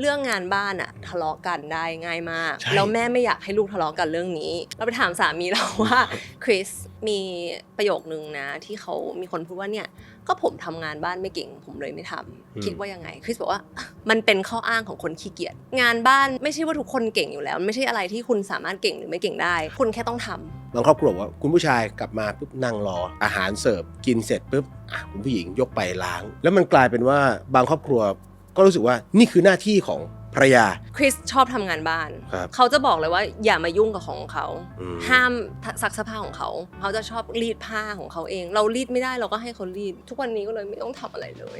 เรื่องงานบ้านอะทะเลาะกันได้ง่ายมาก ใช่ แล้วแม่ไม่อยากให้ลูกทะเลาะกันเรื่องนี้ เราไปถามสามีเราว่าคริสมีประโยคนึงนะ ที่เขามีคนพูดว่าเนี่ย ก็ผมทำงานบ้านไม่เก่ง ผมเลยไม่ทำคิดว่ายังไงคริสบอกว่า มันเป็นข้ออ้างของคนขี้เกียจงานบ้านไม่ใช่ว่าทุกคนเก่งอยู่แล้วไม่ใช่อะไรที่คุณสามารถเก่งหรือไม่เก่งได้ คุณแค่ต้องทำบางครอบครัวบอกว่าคุณผู้ชายกลับมาปุ๊บนั่งรอ อาหารเสิร์ฟกินเสร็จปุ๊บอะคุณผู้หญิงยกไปล้าง แล้วมันกลายเป็นว่าบางครอบครัว ก็รู้สึกว่านี่คือหน้าที่ของภรรยา คริสชอบทำงานบ้าน ครับเขาจะบอกเลยว่าอย่ามายุ่งกับของเขา อืม ห้ามซักเสื้อผ้าของเขา เขาจะชอบรีดผ้าของเขาเอง เรารีดไม่ได้เราก็ให้เขารีด ทุกวันนี้ก็เลยไม่ต้องทำอะไรเลย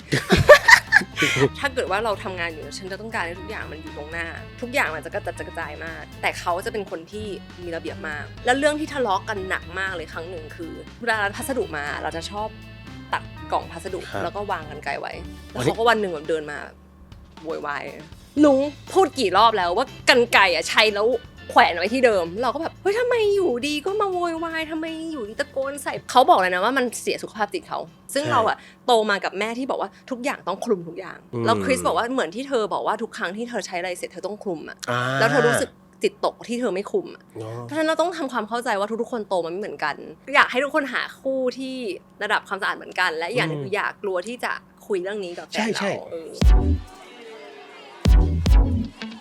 ถ้าเกิดว่าเราทำงานอยู่ฉันจะต้องการให้ทุกอย่างมันอยู่ตรงหน้า ทุกอย่างมันจะกระจัดกระจายมาก แต่เขาจะเป็นคนที่มีระเบียบมาก แล้วเรื่องที่ทะเลาะกันหนักมากเลยครั้งหนึ่งคือเวลาพัสดุมาเราจะชอบตัดกล่องพัสดุ ครับแล้วก็วางกันไกลไว้แล้ววันนี้ เขาก็วันหนึ่งแบบเดินมา โวยวายลุงพูดกี่รอบแล้วว่ากันไกลอะใช้แล้วแขวนไว้ที่เดิม เราก็แบบเฮ้ยทำไมอยู่ดีก็มาโวยวายทำไมอยู่ดีตะโกนใส่เขาบอกเลยนะว่ามันเสียสุขภาพจิตเขา ซึ่งใช่เราอะโตมากับแม่ที่บอกว่าทุกอย่างต้องคลุมทุกอย่างอืมแล้วคริสบอกว่าเหมือนที่เธอบอกว่าทุกครั้งที่เธอใช้อะไรเสร็จเธอต้องคลุมอะอ่าแล้วเธอรู้สึกจิตตกที่เธอไม่คลุมอะเนอะเพราะฉะนั้นเราต้องทำความเข้าใจว่าทุกๆคนโตมันไม่เหมือนกัน อยากให้ทุกคนหาคู่ที่ระดับความสะอาดเหมือนกัน และอีกอย่างหนึงคืออยากกลัวที่จะคุยเรื่องนี้กับแฟนใช่ใช่เราเออ Thank you.